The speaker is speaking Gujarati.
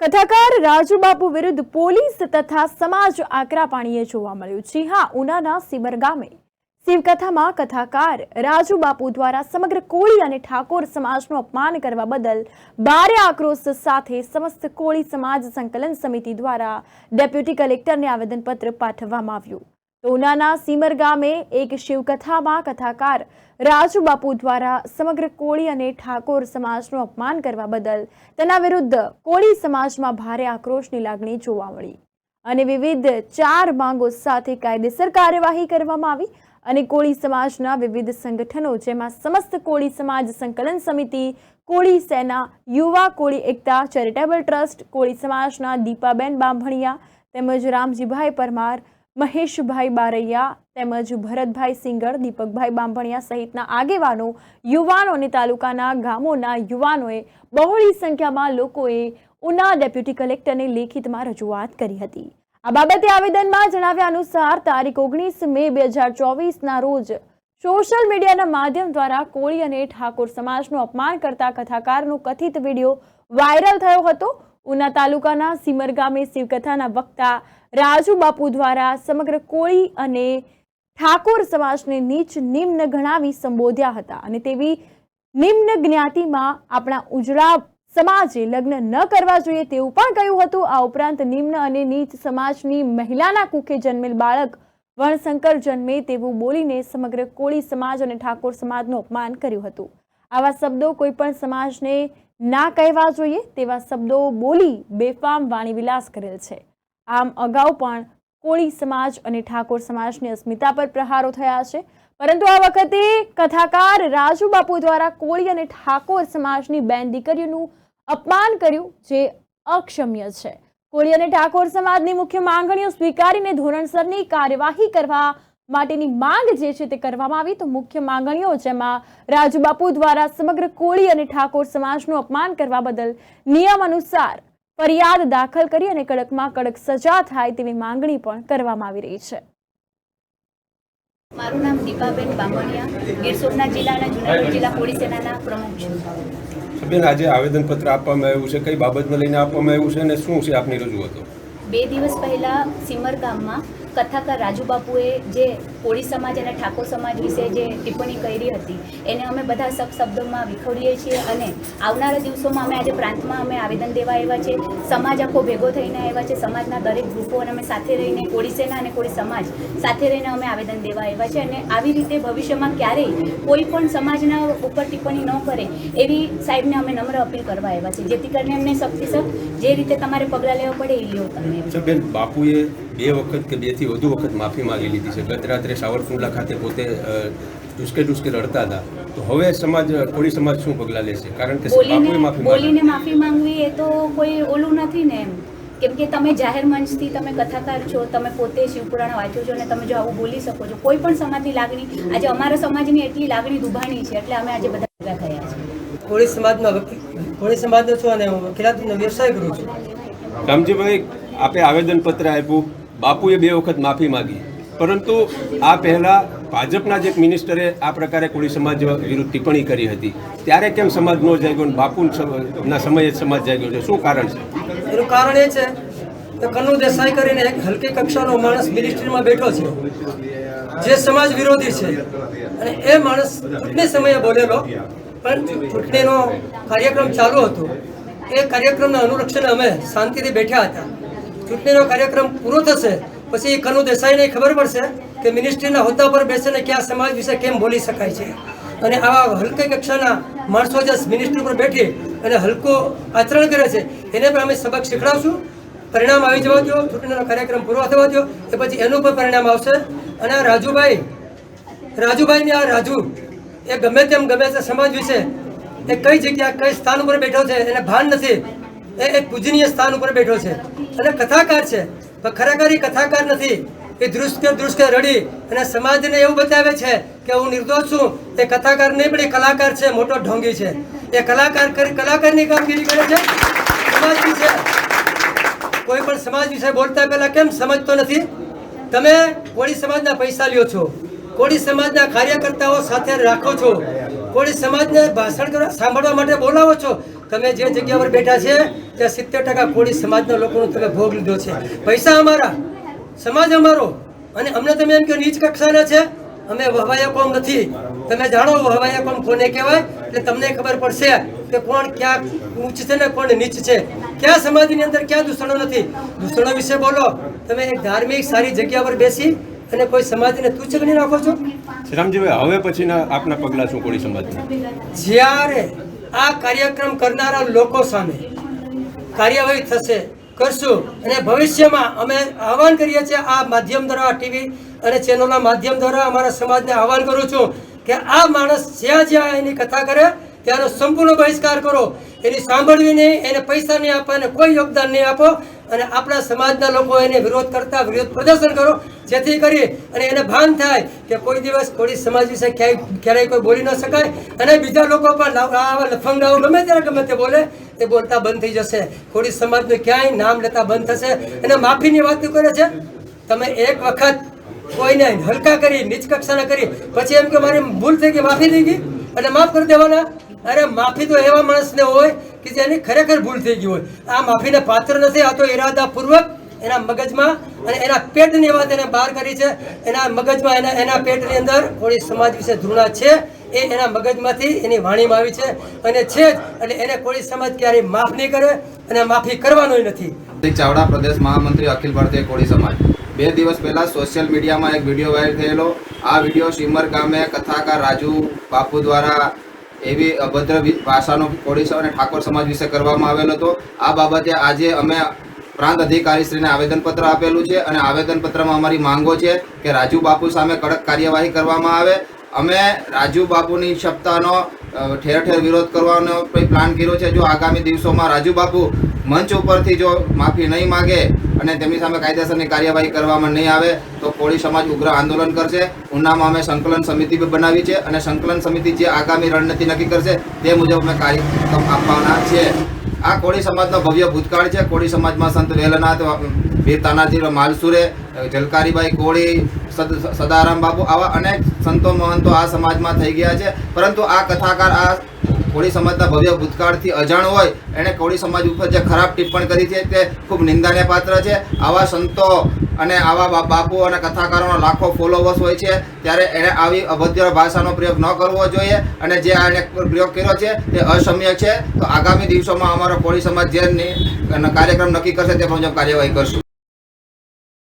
કથાકાર રાજુબાપુ વિરુદ્ધ પોલીસ તથા સમાજ આકરા પાણીએ જોવા મળ્યું. છે હા, ઉનાના સિમર ગામે શિવકથામાં કથાકાર રાજુબાપુ દ્વારા સમગ્ર કોળી અને ઠાકોર સમાજનું અપમાન કરવા બદલ ભારે આક્રોશ સાથે સમસ્ત કોળી સમાજ સંકલન સમિતિ દ્વારા ડેપ્યુટી કલેક્ટરને આવેદનપત્ર પાઠવવામાં આવ્યું. તો ઉનાના સીમર ગામે એક શિવકથામાં કથાકાર રાજુબાપુ દ્વારા સમગ્ર કોળી અને ઠાકોર સમાજનું અપમાન કરવા બદલ તેના વિરુદ્ધ કોળી સમાજમાં ભારે આક્રોશની લાગણી જોવા મળી. અને વિવિધ ચાર માંગો સાથે કાયદેસર કાર્યવાહી કરવામાં આવી અને કોળી સમાજના વિવિધ સંગઠનો જેમાં સમસ્ત કોળી સમાજ સંકલન સમિતિ, કોળી સેના, યુવા કોળી એકતા, ચેરિટેબલ ટ્રસ્ટ, કોળી સમાજના દીપાબેન બાંભણિયા તેમજ રામજીભાઈ પરમાર મહેશભાઈ બારૈયા તેમજ ભરતભાઈ સિંગર દીપકભાઈ બાંભણિયા સહિતના આગેવાનો યુવાનો અને તાલુકાના ગામોના યુવાનોએ બહોળી સંખ્યામાં લોકોએ ઉના ડેપ્યુટી કલેક્ટરને લેખિતમાં રજૂઆત કરી હતી. આ બાબતે આવેદનમાં જણાવ્યા અનુસાર તારીખ ઓગણીસ મે બે હજાર ચોવીસના રોજ સોશિયલ મીડિયાના માધ્યમ દ્વારા કોળી અને ઠાકોર સમાજનું અપમાન કરતા કથાકારનો કથિત વીડિયો વાયરલ થયો હતો. ઉના તાલુકાના સિમર ગામે શિવકથાના વક્તા રાજુ બાપુ દ્વારા સમગ્ર કોળી અને ઠાકોર સમાજને નીચ નિમ્ન ગણાવી સંબોધ્યા હતા અને તેવી નિમ્ન જ્ઞાતિમાં આપણા ઉજળા સમાજે લગ્ન ન કરવા જોઈએ તેવું પણ કહ્યું હતું. આ ઉપરાંત નિમ્ન અને નીચ સમાજની મહિલાના કુખે જન્મેલ બાળક વણશંકર જન્મે તેવું બોલીને સમગ્ર કોળી સમાજ અને ઠાકોર સમાજનું અપમાન કર્યું હતું. આવા શબ્દો કોઈ પણ સમાજને ના કહેવા જોઈએ તેવા શબ્દો બોલી બેફામ વાણીવિલાસ કરેલ છે. આમ અગાઉ પણ કોળી સમાજ અને ઠાકોર સમાજની અસ્મિતા પર પ્રહારો થયા છે. પરંતુ આ વખતે કથાકાર રાજુ બાપુ દ્વારા કોળી અને ઠાકોર સમાજની બેન દીકરીઓનું અપમાન કર્યું જે અક્ષમ્ય છે. કોળી અને ઠાકોર સમાજની મુખ્ય માંગણીઓ સ્વીકારીને ધોરણસરની કાર્યવાહી કરવા માટેની માંગ જે છે તે કરવામાં આવી. તો મુખ્ય માંગણીઓ જેમાં રાજુબાપુ દ્વારા સમગ્ર કોળી અને ઠાકોર સમાજનું અપમાન કરવા બદલ નિયમ અનુસાર ફરિયાદ દાખલ કરી અને કડકમાં કડક સજા થાય તેવી માંગણી પણ કરવામાં આવી રહી છે. મારું નામ દીપાબેન બામણિયા ગીર સોમનાથ જિલ્લાના જુનાગઢ જિલ્લા પોલીસ સેનાના પ્રમુખ છું. બેન આજે આવેદનપત્ર આપવામાં આવ્યું છે કઈ બાબતને લઈને આપવામાં આવ્યું છે અને શું છે આપની રજૂઆતો? બે દિવસ પહેલા સિમર ગામમાં કથાકાર રાજુ બાપુએ જે કોળી સમાજ અને ઠાકોર સમાજ વિશે જે ટિપ્પણી કરી હતી, એને અમે બધા શબ્દોમાં વિખોડીએ છીએ અને આવનારા દિવસોમાં અમે આજે પ્રાંતમાં અમે આવેદન દેવા આવ્યા છે. સમાજ આખો ભેગો થઈને આવ્યા છે. સમાજના દરેક ગ્રુપો અને અમે સાથે રહીને, કોળી સેના અને કોળી સમાજ સાથે રહીને અમે આવેદન દેવા આવ્યા છે અને આવી રીતે ભવિષ્યમાં ક્યારેય કોઈ પણ સમાજના ઉપર ટિપ્પણી ન કરે એવી સાહેબને અમે નમ્ર અપીલ કરવા આવ્યા છે. જેથી કરીને એમને સખ્ત જે રીતે તમારે પગલાં લેવા પડે એ લ્યો તમે. બાપુએ બે વખત કે બેથી વધુ વખત માફી માગી લીધી છે. ગત રાત્રે સાવરકુંડલા ખાતે પોતે ડુસકે ડુસકે રડતા હતા. તો હવે સમાજ કોળી સમાજ શું પગલાં લેશે? કારણ કે બોલીને માફી માંગવી એ તો કોઈ ઓલું નથી ને એમ. કેમ કે તમે જાહેર મંચથી તમે કથાકાર છો તમે પોતે શિવપુરાણ વાંચો છો અને તમે જો આવું બોલી શકો છો કોઈ પણ સમાજની લાગણી આજે અમારા સમાજની એટલી લાગણી દુભાણી છે એટલે અમે આજે બધા ભેગા થયા છે કોળી સમાજમાં કોળી સમાજનો છું અને હું વકીલાતનો વ્યવસાય કરું છું. રામજીભાઈ આપે આવેદનપત્ર આપ્યું. બાપુએ બે વખત માફી માંગી. પરંતુ આ પહેલાં ભાજપના જ મિનિસ્ટરે આ પ્રકારે કોળી સમાજ વિરુદ્ધ ટિપ્પણી કરી હતી, ત્યારે કેમ સમાજ ન જાગ્યો અને બાપુના સમયે જ સમાજ જાગ્યો છે? શું કારણ છે? એનું કારણ એ છે કે કનુ દેસાઈ કરીને એક હલકી કક્ષાનો માણસ મિનિસ્ટ્રીમાં બેઠો છે. જે સમાજ વિરોધી છે. અને એ માણસ ચૂંટણી સમયે બોલેલો, પણ ચૂંટણીનો કાર્યક્રમ ચાલુ હતો. એ કાર્યક્રમના અનુરક્ષણે અમે શાંતિથી બેઠ્યા હતા. ચૂંટણીનો કાર્યક્રમ પૂરો થશે, પછી કનુ દેસાઈને ખબર પડશે કે મિનિસ્ટ્રીના હોદ્દા પર બેસીને ક્યાં સમાજ વિશે કેમ બોલી શકાય છે. અને આવા હલકી કક્ષાના માણસો જે મિનિસ્ટ્રી પર બેઠી અને હલકો આચરણ કરે છે, એને પણ અમે સબક શીખડાવશું. પરિણામ આવી જવા દો ચૂંટણીનો કાર્યક્રમ પૂરો થવા દો એ પછી એનું પણ પરિણામ આવશે. અને આ રાજુભાઈ, રાજુભાઈને આ રાજુ, એ ગમે તેમ ગમે તે સમાજ વિશે એ કઈ જગ્યા, કઈ સ્થાન ઉપર બેઠો છે, એને ભાન નથી. એ એક પૂજનીય સ્થાન ઉપર બેઠો છે. અને કથાકાર છે. પણ ખરેખર એ કથાકાર નથી. એ દૃશ્કે દૃશ્કે રડી અને સમાજને એવું બતાવે છે કે હું નિર્દોષ છું. એ કથાકાર નહીં, પણ એ કલાકાર છે, મોટો ઢોંગી છે. એ કલાકાર કરી, કલાકારની કામગીરી કરે છે. સમાજ વિશે કોઈ પણ સમાજ વિશે બોલતા પહેલાં કેમ સમજતો નથી? તમે કોળી સમાજના પૈસા લ્યો છો. કોળી સમાજના કાર્યકર્તાઓ સાથે રાખો છો. કોળી સમાજને ભાષણ કરવા, સાંભળવા માટે બોલાવો છો. તમે જે જગ્યા પર બેઠા છે ત્યાં સિત્તેર ટકા કોળી સમાજના લોકોનો તમે ભોગ લીધો છે. પૈસા અમારા સમાજ અમારો. અને અમને તમે એમ કે નીચ કક્ષાના છે? અમે વહવાયા કોમ નથી. તમે જાણો વહવાયા કોમ કોને કહેવાય? એટલે તમને ખબર પડશે કે કોણ ક્યાં ઊંચ છે ને કોણ નીચ છે. ક્યાં સમાજની અંદર ક્યાં દૂષણો નથી? દૂષણો વિશે બોલો. તમે એક ધાર્મિક સારી જગ્યા પર બેસી અને કોઈ સમાજને તુચ્છ ગણી રાખો છો? શ્રીરામજીભાઈ હવે પછીના આપના પગલાં શું કોળી સમાજ જ્યારે આ કાર્યક્રમ કરનારા લોકો સામે કાર્યવાહી થશે, કરશું અને ભવિષ્યમાં અમે આહવાન કરીએ છીએ આ માધ્યમ દ્વારા ટીવી અને ચેનલના માધ્યમ દ્વારા અમારા સમાજને આહવાન કરું છું કે આ માણસ જ્યાં જ્યાં એની કથા કરે, ત્યાંનો સંપૂર્ણ બહિષ્કાર કરો. એની સાંભળવી નહીં, એને પૈસા નહીં આપો, એને કોઈ યોગદાન નહીં આપો. અને આપણા સમાજના લોકો એને વિરોધ કરતા, વિરોધ પ્રદર્શન કરો, જેથી કરી અને એને ભાન થાય કે કોઈ દિવસ કોળી સમાજ વિશે ક્યાંય, ક્યારેય કોઈ બોલી ન શકાય. અને બીજા લોકો પણ આવા લફંગાઓ ગમે ત્યારે, ગમે તે બોલે, એ બોલતા બંધ થઈ જશે. કોળી સમાજનું ક્યાંય નામ લેતા બંધ થશે. અને માફીની વાત કરે છે, તમે એક વખત કોઈને હલકા કરી, નીચ કક્ષાના કરી, પછી એમ કે મારી ભૂલ થઈ ગઈ, માફી થઈ ગઈ, અને માફ કરી દેવાના. અરે માફી તો એવા માણસને હોય કે જેની ખરેખર ભૂલ થઈ ગઈ હોય. આ માફીને પાત્ર નથી, આ તો ઇરાદાપૂર્વક એના મગજમાં અને એના પેટની વાત એને બહાર કરી છે. એના મગજમાં એના એના પેટની અંદર કોળી સમાજ વિશે ધૃણા છે. એ એના મગજમાંથી એની વાણીમાં આવી છે. અને છે જ, એટલે એને કોળી સમાજ ક્યારેય માફ નહીં કરે અને માફી કરવાનોય નથી. ચાવડા પ્રદેશ મહામંત્રી અખિલ ભારતીય કોળી સમાજ. બે દિવસ પહેલા સોશિયલ મીડિયામાં એક વીડિયો વાયરલ થયેલો. આ વીડિયો શિમર ગામે કથાકાર રાજુ બાપુ દ્વારા એવી અભદ્ર ભાષાનો કોળી અને ઠાકોર સમાજ વિશે કરવામાં આવેલો હતો. આ બાબતે આજે અમે પ્રાંત અધિકારીશ્રીને આવેદનપત્ર આપેલું છે અને આવેદનપત્રમાં અમારી માંગો છે કે રાજુ બાપુ સામે કડક કાર્યવાહી કરવામાં આવે. અમે રાજુ બાપુની ક્ષમતાનો ઠેર ઠેર વિરોધ કરવાનો પ્લાન કર્યો છે. જો આગામી દિવસોમાં રાજુ બાપુ મંચ ઉપરથી જો માફી નહીં માગે અને તેમની સામે કાયદેસરની કાર્યવાહી કરવામાં નહીં આવે તો કોળી સમાજ ઉગ્ર આંદોલન કરશે. ઉનામાં અમે સંકલન સમિતિ બનાવી છે અને સંકલન સમિતિ જે આગામી રણનીતિ નક્કી કરશે તે મુજબ અમે કાર્યક્રમ આપવાના છીએ. આ કોળી સમાજનો ભવ્ય ભૂતકાળ છે. કોળી સમાજમાં સંત વેલનાથ વીર તાનાજી, માલસુરે, જલકારીબાઈ કોળી, સદ- સદારામ બાબુ આવા અનેક સંતો મહંતો આ સમાજમાં થઈ ગયા છે. પરંતુ આ કથાકાર, આ કોળી સમાજના ભવ્ય ભૂતકાળથી અજાણ હોય, એણે કોળી સમાજ ઉપર જે ખરાબ ટિપ્પણ કરી છે તે ખૂબ નિંદાને પાત્ર છે. આવા સંતો અને આવા બાપુ અને કથાકારોના લાખો ફોલોવર્સ હોય છે, ત્યારે એણે આવી અભદ્ર ભાષાનો પ્રયોગ ન કરવો જોઈએ અને જે આ એને પ્રયોગ કર્યો છે તે અસમ્ય છે. તો આગામી દિવસોમાં અમારો કોળી સમાજ જે કાર્યક્રમ નક્કી કરશે તે મુજબ કાર્યવાહી કરશું.